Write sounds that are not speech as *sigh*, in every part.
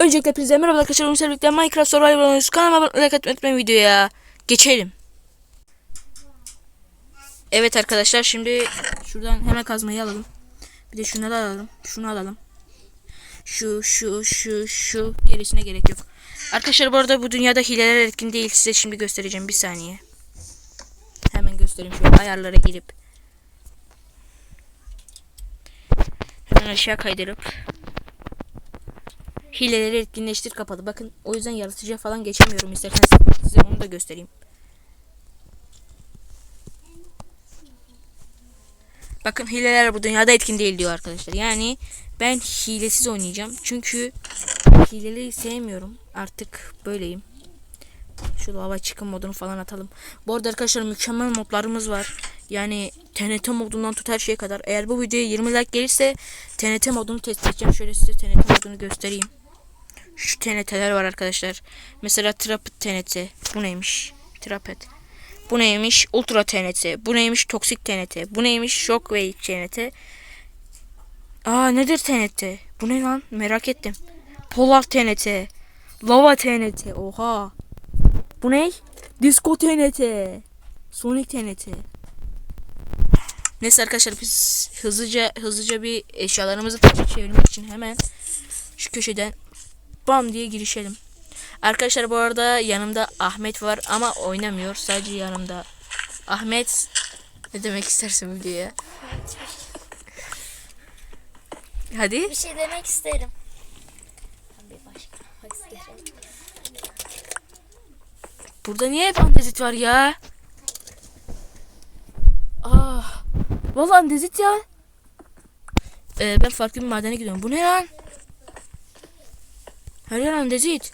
Öncelikle hepinize merhaba arkadaşlar. Sizlerle birlikte Minecraft Survival oynuyoruz. Kanalıma like unutmayın videoya. Geçelim. Evet arkadaşlar şimdi şuradan hemen kazmayı alalım. Bir de şunları alalım. Şunu alalım. Şu şu şu şu gerisine gerek yok. Arkadaşlar bu arada bu dünyada hileler etkin değil. Size şimdi göstereceğim bir saniye. Hemen göstereyim şöyle ayarlara girip. Hemen aşağı kaydırıp hileleri etkinleştir kapalı. Bakın o yüzden yaratıcıya falan geçemiyorum. İsterseniz size onu da göstereyim. Bakın hileler bu dünyada etkin değil diyor arkadaşlar. Yani ben hilesiz oynayacağım. Çünkü hileleri sevmiyorum. Artık böyleyim. Şu lava çıkın modunu falan atalım. Bu arada arkadaşlar mükemmel modlarımız var. Yani TNT modundan tut her şeye kadar. Eğer bu videoya 20 like gelirse TNT modunu test edeceğim. Şöyle size TNT modunu göstereyim. Şu TNT'ler var arkadaşlar. Mesela Trapet TNT. Bu neymiş? Trapet. Bu neymiş? Ultra TNT. Bu neymiş? Toksik TNT. Bu neymiş? Shockwave TNT. Aa nedir TNT? Bu ne lan? Merak ettim. Polar TNT. Lava TNT. Oha. Bu ne? Disco TNT. Sonic TNT. Neyse arkadaşlar biz hızlıca hızlıca bir eşyalarımızı çevirmek için hemen şu köşeden bam diye girişelim. Arkadaşlar bu arada yanımda Ahmet var ama oynamıyor. Sadece yanımda. Ahmet ne demek istersin videoya? Hadi. Bir şey demek isterim. Bir başka bak isterim. Burada niye hep andezit var ya? Ah. Vallahi andezit ya. Ee, ben farklı bir madene gidiyorum. Bu ne lan? Her yer andezit.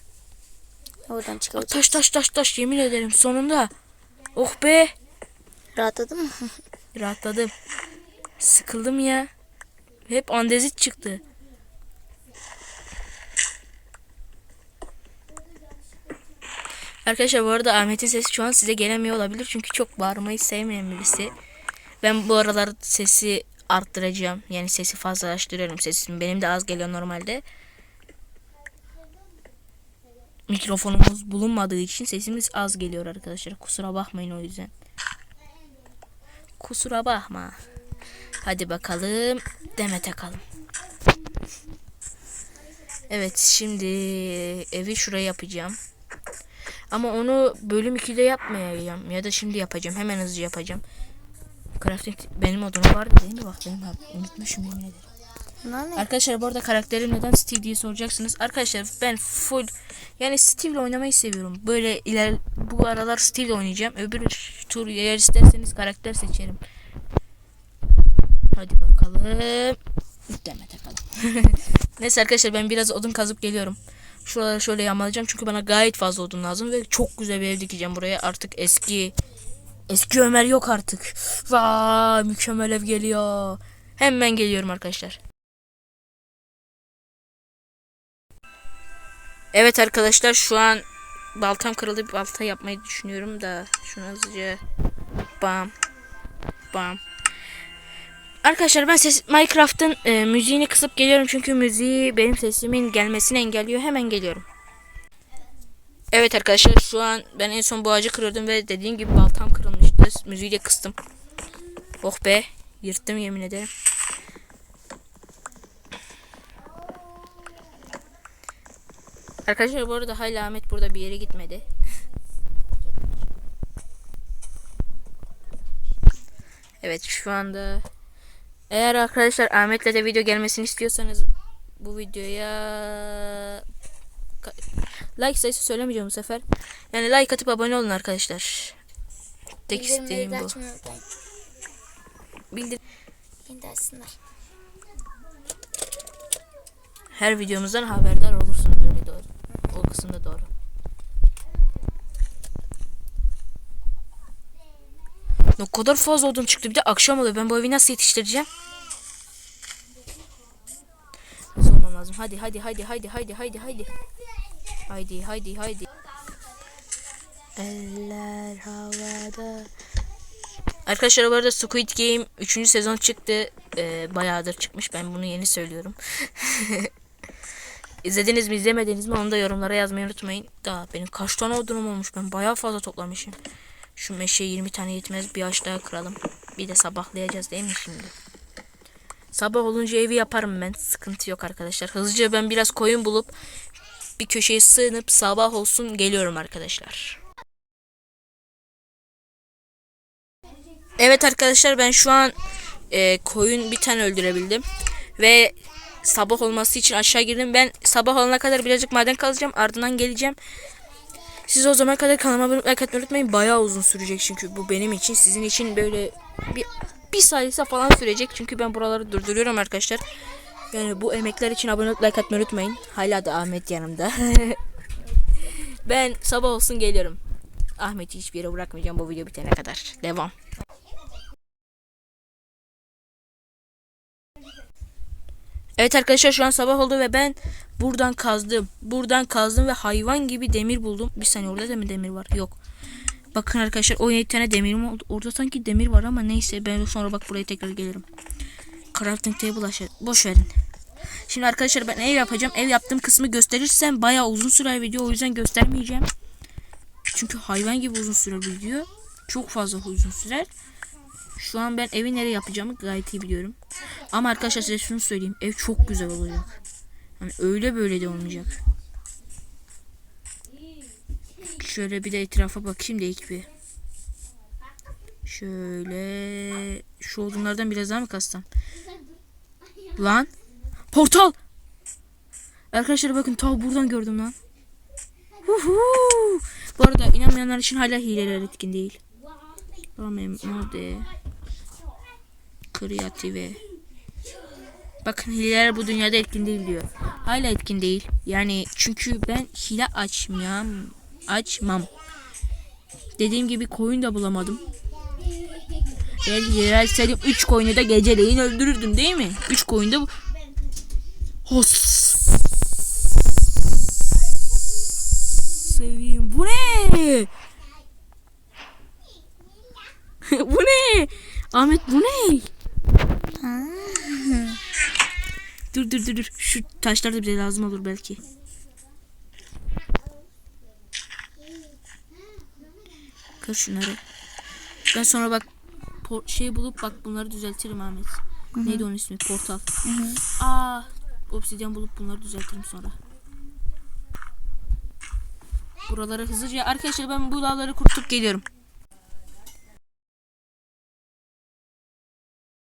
Oradan çıkalım. Taş taş taş taş yemin ederim sonunda. Oh be. Rahatladın mı? *laughs* Rahatladım. Sıkıldım ya. Hep andezit çıktı. Arkadaşlar bu arada Ahmet'in sesi şu an size gelemiyor olabilir. Çünkü çok bağırmayı sevmeyen birisi. Ben bu aralar sesi arttıracağım. Yani sesi fazlalaştırıyorum sesimi. Benim de az geliyor normalde. Mikrofonumuz bulunmadığı için sesimiz az geliyor arkadaşlar. Kusura bakmayın o yüzden. Kusura bakma. Hadi bakalım. Demet akalım. Evet şimdi evi şuraya yapacağım. Ama onu bölüm 2'de yapmayacağım. Ya da şimdi yapacağım. Hemen hızlı yapacağım. Crafting benim odunum vardı değil mi? Bak benim. Unutmuşum yemin ederim. Ne? Arkadaşlar bu arada karakterim neden Steve diye soracaksınız. Arkadaşlar ben full yani Steve ile oynamayı seviyorum. Böyle iler bu aralar Steve ile oynayacağım. Öbür tur eğer isterseniz karakter seçerim. Hadi bakalım. Deme takalım. *laughs* Neyse arkadaşlar ben biraz odun kazıp geliyorum. Şuraları şöyle yağmalayacağım çünkü bana gayet fazla odun lazım ve çok güzel bir ev dikeceğim buraya. Artık eski eski Ömer yok artık. Vay mükemmel ev geliyor. Hemen geliyorum arkadaşlar. Evet arkadaşlar şu an baltam kırıldı bir balta yapmayı düşünüyorum da şunu hızlıca bam bam. Arkadaşlar ben ses Minecraft'ın e, müziğini kısıp geliyorum çünkü müziği benim sesimin gelmesini engelliyor. Hemen geliyorum. Evet arkadaşlar şu an ben en son bu ağacı kırıyordum ve dediğim gibi baltam kırılmıştı. Müziği de kıstım. Oh be yırttım yemin ederim. Arkadaşlar bu arada hala Ahmet burada bir yere gitmedi. evet şu anda eğer arkadaşlar Ahmet'le de video gelmesini istiyorsanız bu videoya like sayısı söylemeyeceğim bu sefer. Yani like atıp abone olun arkadaşlar. Tek isteğim bu. Bildir her videomuzdan haberdar olursunuz öyle doğru. Kısımda doğru. Ne kadar fazla odun çıktı. Bir de akşam oluyor. Ben bu evi nasıl yetiştireceğim? Nasıl olmam lazım? Hadi hadi hadi hadi hadi hadi hadi. Haydi haydi haydi. Eller havada. Arkadaşlar bu arada Squid Game 3. sezon çıktı. Ee, bayağıdır çıkmış. Ben bunu yeni söylüyorum. *laughs* İzlediniz mi izlemediniz mi onu da yorumlara yazmayı unutmayın. Daha benim kaç tane odunum olmuş ben bayağı fazla toplamışım. Şu meşe 20 tane yetmez bir ağaç daha kıralım. Bir de sabahlayacağız değil mi şimdi? Sabah olunca evi yaparım ben. Sıkıntı yok arkadaşlar. Hızlıca ben biraz koyun bulup bir köşeye sığınıp sabah olsun geliyorum arkadaşlar. Evet arkadaşlar ben şu an e, koyun bir tane öldürebildim. Ve sabah olması için aşağı girdim. Ben sabah olana kadar birazcık maden kazacağım. Ardından geleceğim. Siz o zaman kadar kanalıma abone olmayı like unutmayın. Bayağı uzun sürecek çünkü bu benim için. Sizin için böyle bir, bir salise falan sürecek. Çünkü ben buraları durduruyorum arkadaşlar. Yani bu emekler için abone olup like atmayı unutmayın. Hala da Ahmet yanımda. *laughs* ben sabah olsun geliyorum. Ahmet'i hiçbir yere bırakmayacağım bu video bitene kadar. Devam. Evet arkadaşlar şu an sabah oldu ve ben buradan kazdım. Buradan kazdım ve hayvan gibi demir buldum. Bir saniye orada da mı demir var? Yok. Bakın arkadaşlar 17 tane demirim oldu. Orada sanki demir var ama neyse ben sonra bak buraya tekrar gelirim. Crafting table aşağı. Boş verin. Şimdi arkadaşlar ben ev yapacağım. Ev yaptığım kısmı gösterirsem bayağı uzun sürer video. O yüzden göstermeyeceğim. Çünkü hayvan gibi uzun sürer video. Çok fazla uzun sürer. Şu an ben evi nereye yapacağımı gayet iyi biliyorum. Ama arkadaşlar size şunu söyleyeyim. Ev çok güzel olacak. Hani öyle böyle de olmayacak. Şöyle bir de etrafa bakayım da ilk. Şöyle şu odunlardan biraz daha mı kastım? Lan portal. Arkadaşlar bakın ta buradan gördüm lan. Huhu. Bu arada inanmayanlar için hala hileler etkin değil. Ramem mode. Kreative. Bakın hileler bu dünyada etkin değil diyor. Hala etkin değil. Yani çünkü ben hile açmam. Açmam. Dediğim gibi koyun da bulamadım. Eğer hileler açsaydım 3 koyunu da geceleyin öldürürdüm değil mi? 3 koyun da. Hos. Seveyim. Bu ne? *laughs* bu ne? Ahmet bu ne? Dur dur dur dur. Şu taşlar da bize lazım olur belki. Kır şunları. Ben sonra bak şey bulup bak bunları düzeltirim Ahmet. Neydi onun ismi? Portal. Aa, obsidyen bulup bunları düzeltirim sonra. Buraları hızlıca arkadaşlar ben bu dağları kurtup geliyorum.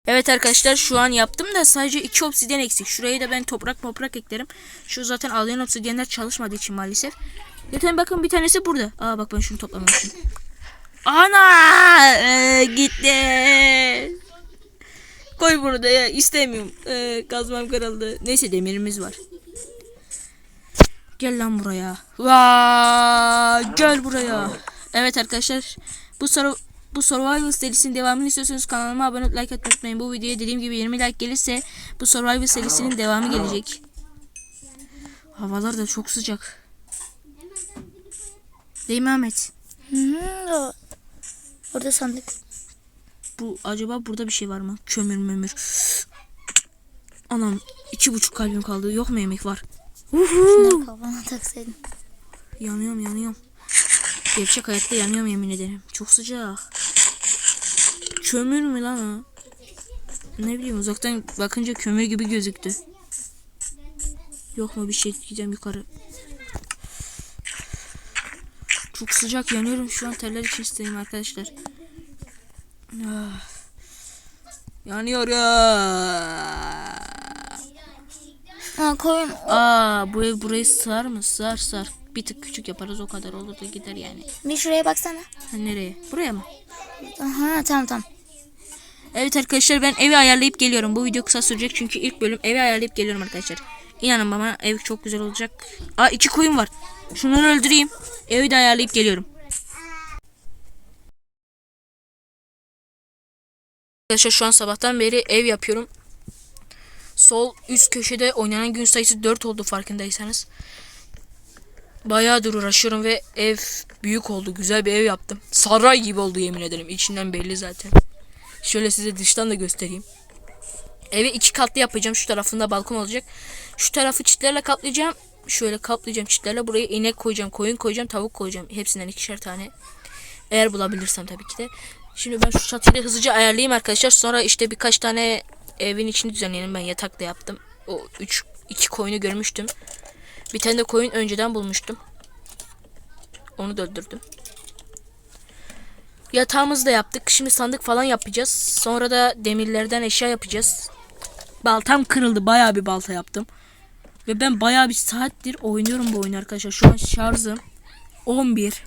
Evet arkadaşlar şu an yaptım da sadece iki obsidyen eksik. Şuraya da ben toprak toprak eklerim. Şu zaten ağlayan obsidyenler çalışmadığı için maalesef. Zaten bakın bir tanesi burada. Aa bak ben şunu toplamamışım. Ana ee, gitti. Koy burada ya istemiyorum. Ee, kazmam kırıldı. Neyse demirimiz var. Gel lan buraya. Vaa, gel buraya. Evet arkadaşlar bu soru bu Survival serisinin devamını istiyorsanız kanalıma abone olup like atmayı unutmayın. Bu videoya dediğim gibi 20 like gelirse bu Survival serisinin devamı gelecek. Havalar da çok sıcak. Değil mi Ahmet? Hı hı. Orada sandık. Bu acaba burada bir şey var mı? Kömür mömür. Anam iki buçuk kalbim kaldı. Yok mu yemek var? Şunları kafana taksaydın. Yanıyorum yanıyorum. Gerçek hayatta yanıyorum yemin ederim. Çok sıcak. Kömür mü lan o? Ne bileyim uzaktan bakınca kömür gibi gözüktü. Yok mu bir şey gideceğim yukarı. Çok sıcak yanıyorum şu an terler içindeyim arkadaşlar. Ah. Yanıyor ya. Ha koyun. Aa bu ev burayı sığar mı? Sığar sığar. Bir tık küçük yaparız o kadar olur da gider yani. Bir şuraya baksana. Ha, nereye? Buraya mı? Aha tamam tamam. Evet arkadaşlar ben evi ayarlayıp geliyorum. Bu video kısa sürecek çünkü ilk bölüm evi ayarlayıp geliyorum arkadaşlar. İnanın bana ev çok güzel olacak. Aa iki koyun var. Şunları öldüreyim. Evi de ayarlayıp geliyorum. Arkadaşlar şu an sabahtan beri ev yapıyorum. Sol üst köşede oynanan gün sayısı 4 oldu farkındaysanız. Bayağıdır uğraşıyorum ve ev büyük oldu. Güzel bir ev yaptım. Saray gibi oldu yemin ederim. İçinden belli zaten. Şöyle size dıştan da göstereyim. Evi iki katlı yapacağım. Şu tarafında balkon olacak. Şu tarafı çitlerle kaplayacağım. Şöyle kaplayacağım çitlerle. Buraya inek koyacağım, koyun koyacağım, tavuk koyacağım. Hepsinden ikişer tane. Eğer bulabilirsem tabii ki de. Şimdi ben şu çatıyı hızlıca ayarlayayım arkadaşlar. Sonra işte birkaç tane evin içini düzenleyelim. Ben yatakla yaptım. O üç, iki koyunu görmüştüm. Bir tane de koyun önceden bulmuştum. Onu da öldürdüm. Yatağımızı da yaptık. Şimdi sandık falan yapacağız. Sonra da demirlerden eşya yapacağız. Baltam kırıldı. Bayağı bir balta yaptım. Ve ben bayağı bir saattir oynuyorum bu oyunu arkadaşlar. Şu an şarjım 11.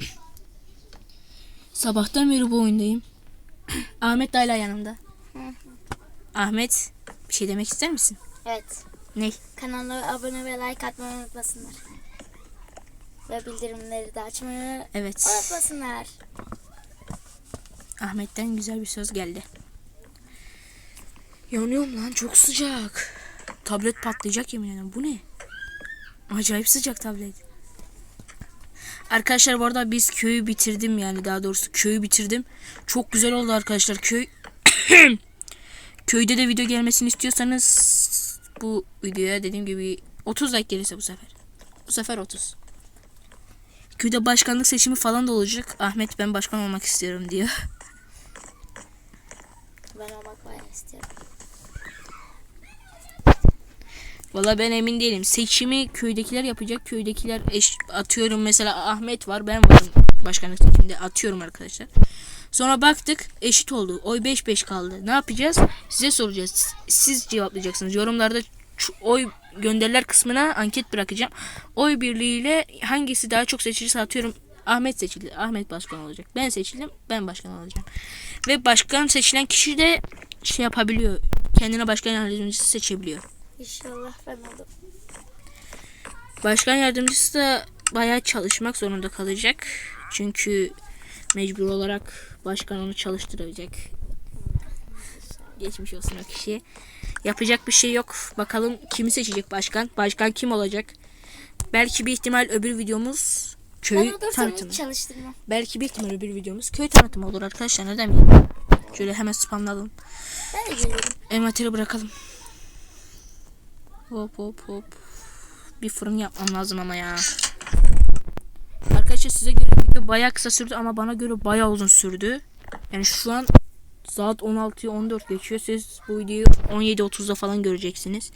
*clears throat* Sabahtan beri bu oyundayım. *clears throat* Ahmet de hala yanımda. Ahmet bir şey demek ister misin? Evet. Ne? Kanala abone ve like atmayı unutmasınlar. Ve bildirimleri de açmayı Evet. unutmasınlar. Ahmet'ten güzel bir söz geldi. Yanıyorum lan çok sıcak. Tablet patlayacak yemin ederim. Bu ne? Acayip sıcak tablet. Arkadaşlar bu arada biz köyü bitirdim yani daha doğrusu köyü bitirdim. Çok güzel oldu arkadaşlar köy. *coughs* Köyde de video gelmesini istiyorsanız bu videoya dediğim gibi 30 like gelirse bu sefer. Bu sefer 30. Köyde başkanlık seçimi falan da olacak. Ahmet ben başkan olmak istiyorum diyor. Ben olmak bayağı istiyorum. Valla ben emin değilim. Seçimi köydekiler yapacak. Köydekiler eş, atıyorum mesela Ahmet var ben varım başkanlık seçiminde atıyorum arkadaşlar. Sonra baktık eşit oldu. Oy 5-5 kaldı. Ne yapacağız? Size soracağız. Siz cevaplayacaksınız. Yorumlarda oy gönderiler kısmına anket bırakacağım. Oy birliğiyle hangisi daha çok seçilirse atıyorum Ahmet seçildi. Ahmet başkan olacak. Ben seçildim. Ben başkan olacağım. Ve başkan seçilen kişi de şey yapabiliyor. Kendine başkan yardımcısı seçebiliyor. İnşallah ben oldum. Başkan yardımcısı da bayağı çalışmak zorunda kalacak. Çünkü mecbur olarak başkan onu çalıştıracak. Geçmiş olsun o kişiye. Yapacak bir şey yok. Bakalım kimi seçecek başkan? Başkan kim olacak? Belki bir ihtimal öbür videomuz köy tanıtımı. çalıştırma. Belki bir ihtimal öbür videomuz köy tanıtımı olur arkadaşlar. Neden bilmiyorum. Şöyle hemen spamlayalım. Ben de. Envanteri bırakalım. Hop hop hop. Bir fırın yapmam lazım ama ya. Arkadaşlar size göre video bayağı kısa sürdü ama bana göre bayağı uzun sürdü. Yani şu an saat 16'ya 14 geçiyor. Siz bu videoyu 17.30'da falan göreceksiniz.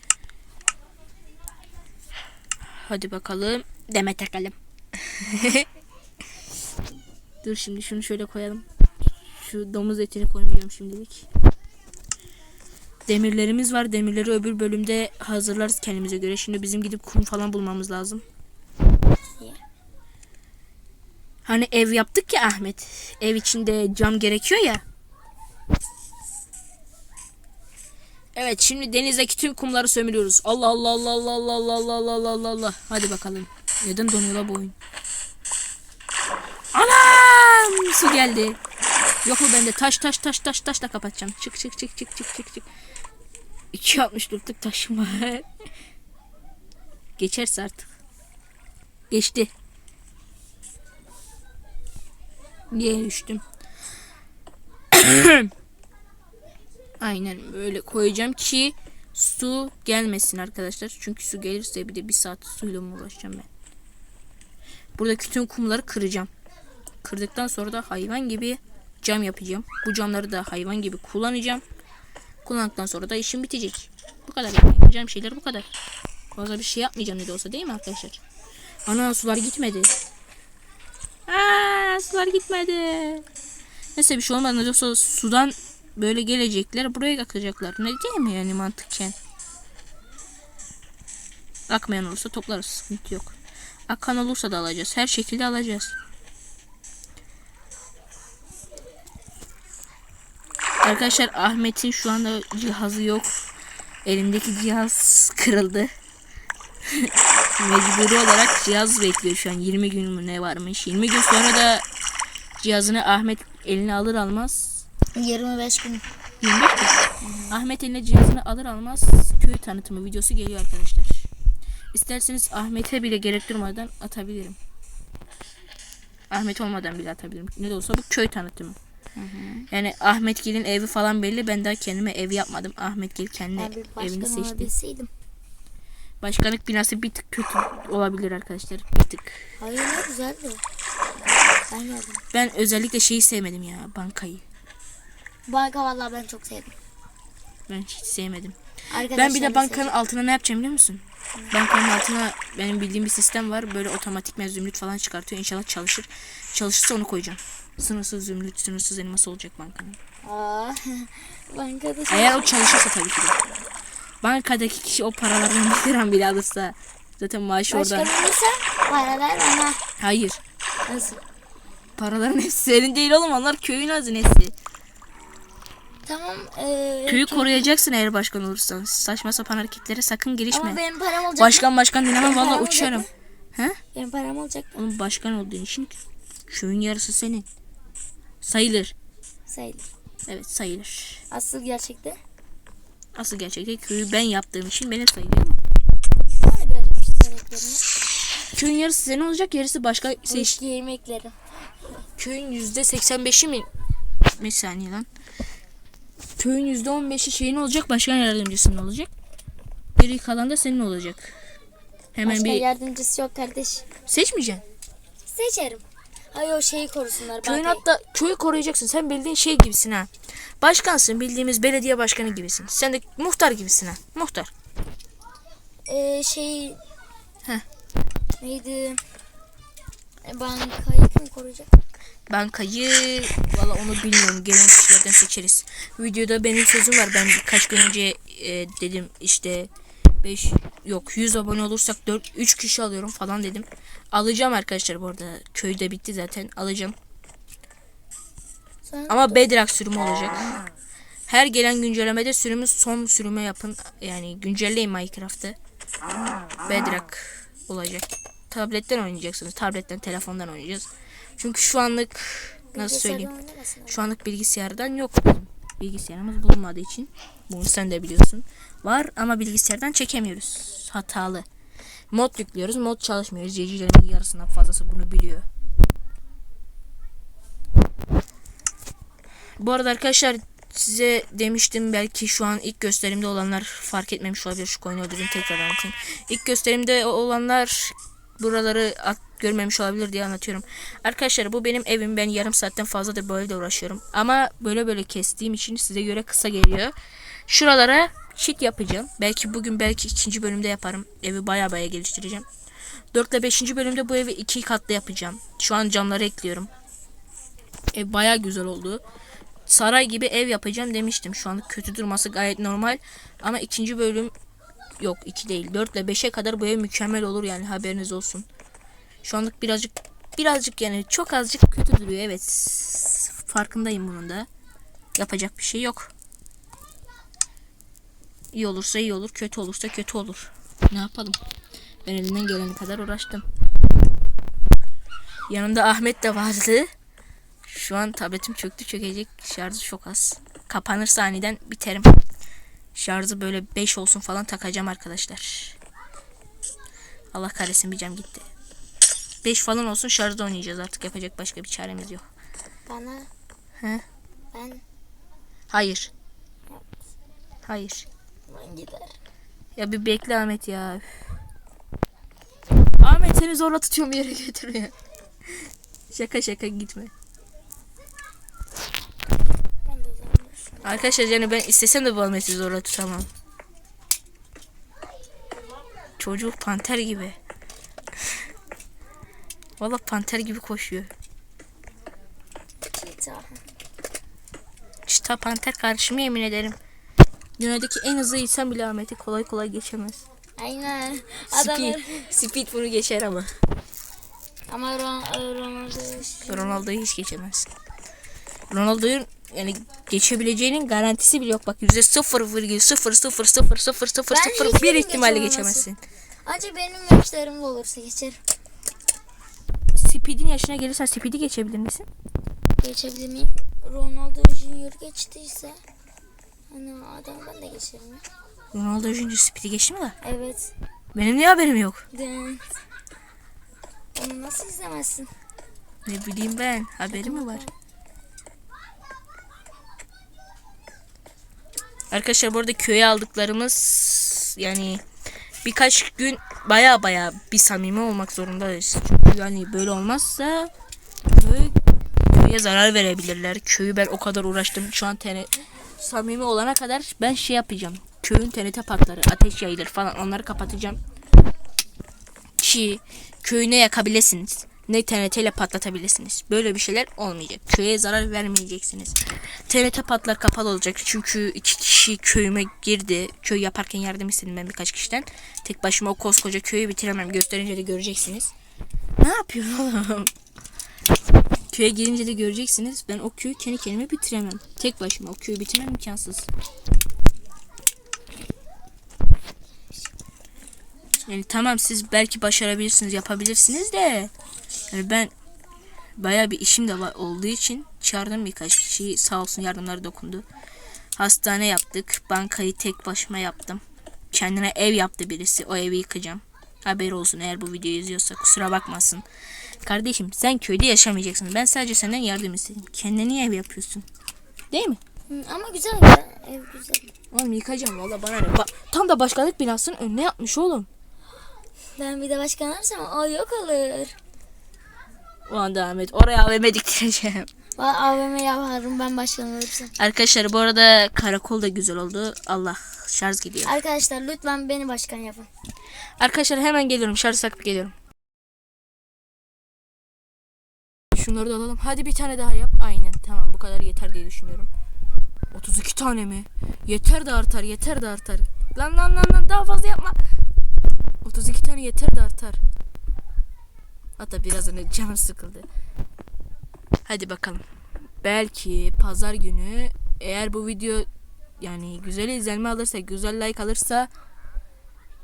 Hadi bakalım. Deme takalım. *laughs* Dur şimdi şunu şöyle koyalım. Şu domuz etini koymayacağım şimdilik. Demirlerimiz var. Demirleri öbür bölümde hazırlarız kendimize göre. Şimdi bizim gidip kum falan bulmamız lazım. Hani ev yaptık ya Ahmet. Ev içinde cam gerekiyor ya. Evet şimdi denizdeki tüm kumları sömürüyoruz. Allah Allah Allah Allah Allah Allah Allah Allah Allah Allah Allah. Hadi bakalım. Neden donuyor la bu oyun? Anam! Su geldi. Yok mu bende? Taş taş taş taş taşla kapatacağım. Çık çık çık çık çık çık çık. 2.64'lük taşım var. Geçerse artık. Geçti. Diye düştüm. Aynen böyle koyacağım ki su gelmesin arkadaşlar. Çünkü su gelirse bir de bir saat suyla mı uğraşacağım ben. Buradaki tüm kumları kıracağım. Kırdıktan sonra da hayvan gibi cam yapacağım. Bu camları da hayvan gibi kullanacağım. Kullandıktan sonra da işim bitecek. Bu kadar. Yapacağım şeyler bu kadar. Fazla bir şey yapmayacağım ne de olsa değil mi arkadaşlar? Ana sular gitmedi. Aa, sular gitmedi. Neyse bir şey olmaz. Ne de olsa sudan böyle gelecekler. Buraya akacaklar. Ne değil yani mantıken? Akmayan olursa toplarız. Sıkıntı yok. Akan olursa da alacağız. Her şekilde alacağız. Arkadaşlar Ahmet'in şu anda cihazı yok. Elimdeki cihaz kırıldı. *laughs* Mecburi olarak cihaz bekliyor şu an. 20 gün mü ne varmış. 20 gün sonra da cihazını Ahmet eline alır almaz 25 gün. 25 gün. Ahmet eline cihazını alır almaz köy tanıtımı videosu geliyor arkadaşlar. İsterseniz Ahmet'e bile gerek durmadan atabilirim. Ahmet olmadan bile atabilirim. Ne de olsa bu köy tanıtımı. Yani Ahmet Gil'in evi falan belli. Ben daha kendime ev yapmadım. Ahmet Gil kendi evini seçti. olabilseydim. Başkanlık binası bir tık kötü olabilir arkadaşlar. Bir tık. Hayır ne güzeldi. Ben geldim. Ben özellikle şeyi sevmedim ya bankayı. Banka vallahi ben çok sevdim. Ben hiç sevmedim. Arkadaşlar Ben bir de bankanın altına ne yapacağım biliyor musun? Bankanın altına benim bildiğim bir sistem var. Böyle otomatik zümrüt falan çıkartıyor. İnşallah çalışır. Çalışırsa onu koyacağım. Sınırsız zümrüt, sınırsız elması olacak bankanın. Aa, *laughs* bankada. Eğer o çalışırsa tabii ki de. Bankadaki kişi o paralardan bir liram bile alırsa zaten maaşı Başkan oradan. olursa paralar bana. Hayır. Nasıl? Paraların hepsi senin değil oğlum. Onlar köyün hazinesi. Tamam. Ee, Köyü koruyacaksın eğer başkan olursan. Saçma sapan hareketlere sakın girişme. Ama benim param olacak. Başkan başkan dinlemem valla uçarım. He? Benim param olacak. Oğlum başkan olduğun için köyün yarısı senin. Sayılır. Sayılır. Evet sayılır. Asıl gerçekte. Asıl gerçekte köyü ben yaptığım için benim sayılıyor birazcık işte yemeklerini. Köyün yarısı senin olacak yarısı başka seç. yemekleri. Köyün yüzde 85'i mi? Bir saniye lan. Köyün yüzde 15'i şeyin olacak başkan yardımcısının olacak. Geri kalan da senin olacak. Hemen Başka bir yardımcısı yok kardeş. seçmeyeceksin. Seçerim. Ay o şeyi korusunlar. Köyün bankayı. hatta köyü koruyacaksın. Sen bildiğin şey gibisin ha. Başkansın. Bildiğimiz belediye başkanı gibisin. Sen de muhtar gibisin ha. Muhtar. Ee, şey... Heh. Neydi? E, bankayı kim koruyacak? Bankayı valla onu bilmiyorum. Gelen kişilerden seçeriz. Videoda benim sözüm var. Ben birkaç gün önce e, dedim işte 5 yok 100 abone olursak 4 3 kişi alıyorum falan dedim. Alacağım arkadaşlar bu arada. Köyde bitti zaten. Alacağım. Sen Ama Bedrock sürümü olacak. Her gelen güncellemede sürümü son sürüme yapın. Yani güncelleyin Minecraft'ı. Bedrock olacak. Tabletten oynayacaksınız. Tabletten, telefondan oynayacağız. Çünkü şu anlık nasıl söyleyeyim? Şu anlık bilgisayardan yok. Bilgisayarımız bulunmadığı için. Bunu sen de biliyorsun. Var ama bilgisayardan çekemiyoruz. Hatalı. Mod yüklüyoruz. Mod çalışmıyor. İzleyicilerin yarısından fazlası bunu biliyor. Bu arada arkadaşlar size demiştim belki şu an ilk gösterimde olanlar fark etmemiş olabilir şu coin'i öldürdüm tekrar anlatayım. İlk gösterimde olanlar buraları at- görmemiş olabilir diye anlatıyorum. Arkadaşlar bu benim evim. Ben yarım saatten fazladır bu evde uğraşıyorum. Ama böyle böyle kestiğim için size göre kısa geliyor. Şuralara çit yapacağım. Belki bugün belki ikinci bölümde yaparım. Evi baya baya geliştireceğim. 4 ile 5. bölümde bu evi iki katlı yapacağım. Şu an camları ekliyorum. Ev baya güzel oldu. Saray gibi ev yapacağım demiştim. Şu anlık kötü durması gayet normal. Ama ikinci bölüm yok 2 değil 4 ile 5'e kadar bu ev mükemmel olur yani haberiniz olsun. Şu anlık birazcık birazcık yani çok azıcık kötü duruyor evet. Farkındayım bunun da. Yapacak bir şey yok. İyi olursa iyi olur, kötü olursa kötü olur. Ne yapalım? Ben elimden geleni kadar uğraştım. Yanında Ahmet de vardı. Şu an tabletim çöktü çökecek. Şarjı çok az. Kapanırsa aniden biterim. Şarjı böyle 5 olsun falan takacağım arkadaşlar. Allah kahretsin bir cam gitti. 5 falan olsun şarjda oynayacağız artık yapacak başka bir çaremiz yok. Bana... He? Ben... Hayır. Hayır. Ben gider. Ya bir bekle Ahmet ya. Üf. Ahmet seni zorla tutuyorum yere götürüyor. *laughs* şaka şaka gitme. Ben de o zaman boş. Arkadaşlar yani ben istesem de bu Ahmet'i zorla tutamam. Çocuk panter gibi. *laughs* Valla panter gibi koşuyor. Çita. Panter karşıma yemin ederim. Dünyadaki en hızlı insan bile Ahmet'i kolay kolay geçemez. Aynen. Speed, Adamlar... speed bunu geçer ama. Ama Ron, Ronaldo... Ronaldo'yu hiç geçemez. Ronaldo'yu yani geçebileceğinin garantisi bile yok. Bak yüzde sıfır virgül sıfır sıfır sıfır sıfır sıfır sıfır bir hiçbirini ihtimalle geçemezsin. Acı benim yaşlarımda olursa geçer. Speed'in yaşına gelirsen Speed'i geçebilir misin? Geçebilir miyim? Ronaldo Junior geçtiyse... Hani adam ben de geçerim ya. Ronaldo Junior Speed'i geçti mi la? Evet. Benim niye haberim yok? Evet. Onu nasıl izlemezsin? Ne bileyim ben. Haberi mi var? Arkadaşlar bu arada köye aldıklarımız yani birkaç gün baya baya bir samimi olmak zorundayız. Çünkü yani böyle olmazsa köy, köye zarar verebilirler. Köyü ben o kadar uğraştım. Şu an TNT samimi olana kadar ben şey yapacağım. Köyün TNT patları, ateş yayılır falan onları kapatacağım. Ki köyüne yakabilirsiniz. Ne TNT ile patlatabilirsiniz. Böyle bir şeyler olmayacak. Köye zarar vermeyeceksiniz. TNT patlar kapalı olacak. Çünkü iki kişi köyüme girdi. Köy yaparken yardım istedim ben birkaç kişiden. Tek başıma o koskoca köyü bitiremem. Gösterince de göreceksiniz. Ne yapıyorsun oğlum? Köye girince de göreceksiniz. Ben o köyü kendi kendime bitiremem. Tek başıma o köyü bitirmem imkansız. Yani tamam siz belki başarabilirsiniz, yapabilirsiniz de yani ben bayağı bir işim de var olduğu için çağırdım birkaç kişiyi. Sağ olsun yardımları dokundu. Hastane yaptık. Bankayı tek başıma yaptım. Kendine ev yaptı birisi. O evi yıkacağım. Haber olsun eğer bu videoyu izliyorsa kusura bakmasın. Kardeşim sen köyde yaşamayacaksın. Ben sadece senden yardım istedim. Kendine niye ev yapıyorsun? Değil mi? Hı, ama güzel ya. Ev güzel. Oğlum yıkacağım valla bana ne. Ba- Tam da başkanlık binasının önüne yapmış oğlum. Ben bir de başkan alırsam o yok olur. Ulan Ahmet oraya AVM diktireceğim. *laughs* Valla AVM yaparım ben başkan olursam. Arkadaşlar bu arada karakol da güzel oldu. Allah şarj gidiyor. Arkadaşlar lütfen beni başkan yapın. Arkadaşlar hemen geliyorum. Şarj takıp geliyorum. Şunları da alalım. Hadi bir tane daha yap. Aynen. Tamam bu kadar yeter diye düşünüyorum. 32 tane mi? Yeter de artar. Yeter de artar. Lan lan lan lan daha fazla yapma. 32 tane yeter de artar. Hatta biraz önce canım sıkıldı. Hadi bakalım. Belki pazar günü eğer bu video yani güzel izlenme alırsa, güzel like alırsa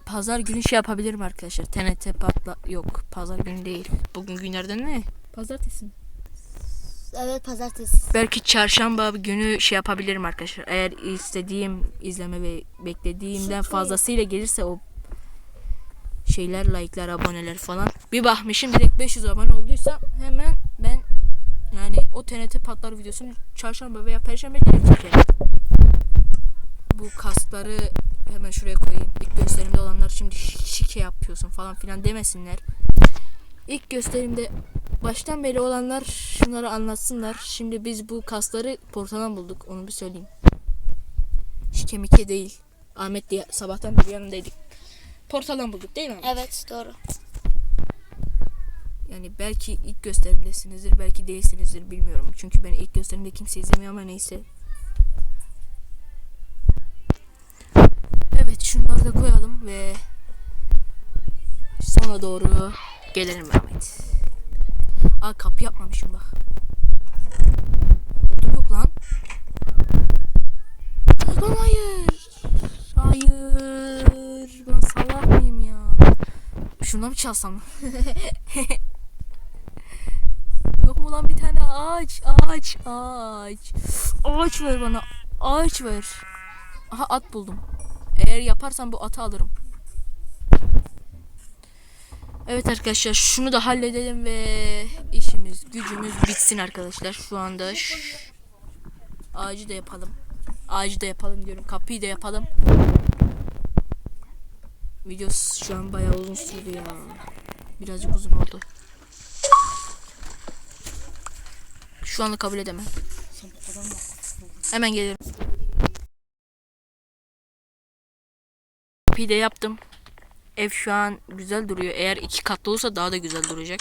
pazar günü şey yapabilirim arkadaşlar. TNT patla yok pazar günü değil. Bugün günlerden ne? Pazartesi mi? Evet pazartesi. Belki çarşamba günü şey yapabilirim arkadaşlar. Eğer istediğim izleme ve beklediğimden fazlasıyla gelirse o şeyler, like'lar, aboneler falan. Bir bakmışım direkt 500 abone olduysa hemen ben yani o TNT patlar videosunu çarşamba veya perşembe direkt çekerim. Bu kaskları hemen şuraya koyayım. İlk gösterimde olanlar şimdi şi- şike yapıyorsun falan filan demesinler. İlk gösterimde baştan beri olanlar şunları anlatsınlar. Şimdi biz bu kasları portadan bulduk. Onu bir söyleyeyim. Şike mike değil. Ahmet diye sabahtan beri yanındaydık. Portadan bulduk değil mi? Evet doğru. Yani belki ilk gösterimdesinizdir, belki değilsinizdir bilmiyorum. Çünkü ben ilk gösterimde kimse izlemiyor ama neyse. Evet şunları da koyalım ve sona doğru gelelim Ahmet. Aa kapı yapmamışım bak. Odun yok lan. Lan. Hayır. Şundan mı çalsam? *laughs* Yok mu lan bir tane ağaç, ağaç, ağaç. Ağaç ver bana. Ağaç ver. Aha at buldum. Eğer yaparsam bu atı alırım. Evet arkadaşlar şunu da halledelim ve işimiz gücümüz bitsin arkadaşlar. Şu anda ş- ağacı da yapalım. Ağacı da yapalım diyorum. Kapıyı da yapalım. Video şu an bayağı uzun sürdü ya. Birazcık uzun oldu. Şu anlık kabul edemem. Hemen gelirim. Da yaptım. Ev şu an güzel duruyor. Eğer iki katlı olursa daha da güzel duracak.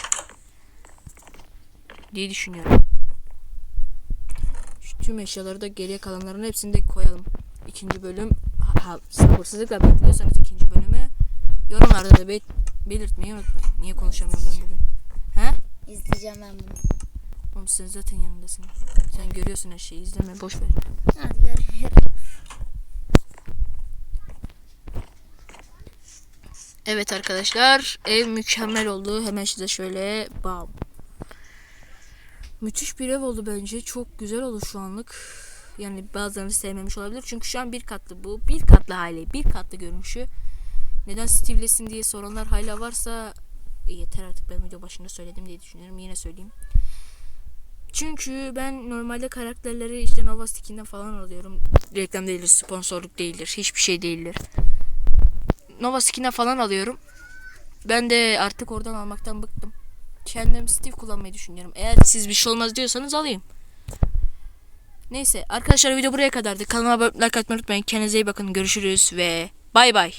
Diye düşünüyorum. Şu tüm eşyaları da geriye kalanların hepsini de koyalım. İkinci bölüm ha, sabırsızlıkla bekliyorsanız ikinci yorumlarda da be- belirtmeyi unutmayın. Niye konuşamıyorum ben bugün? He? İzleyeceğim ben bunu. Oğlum sen zaten yanındasın. Sen görüyorsun her şeyi. izleme boş ver. Hadi. Evet arkadaşlar ev mükemmel oldu. Hemen size şöyle bam. Müthiş bir ev oldu bence. Çok güzel oldu şu anlık. Yani bazılarını sevmemiş olabilir. Çünkü şu an bir katlı bu. Bir katlı hali. Bir katlı görünüşü. Neden Steve'lesin diye soranlar hala varsa e, yeter artık ben video başında söyledim diye düşünüyorum. Yine söyleyeyim. Çünkü ben normalde karakterleri işte Nova Skin'den falan alıyorum. Reklam değildir, sponsorluk değildir, hiçbir şey değildir. Nova Skin'den falan alıyorum. Ben de artık oradan almaktan bıktım. Kendim Steve kullanmayı düşünüyorum. Eğer siz bir şey olmaz diyorsanız alayım. Neyse arkadaşlar video buraya kadardı. Kanalıma abone olmayı unutmayın. Kendinize iyi bakın. Görüşürüz ve bay bay.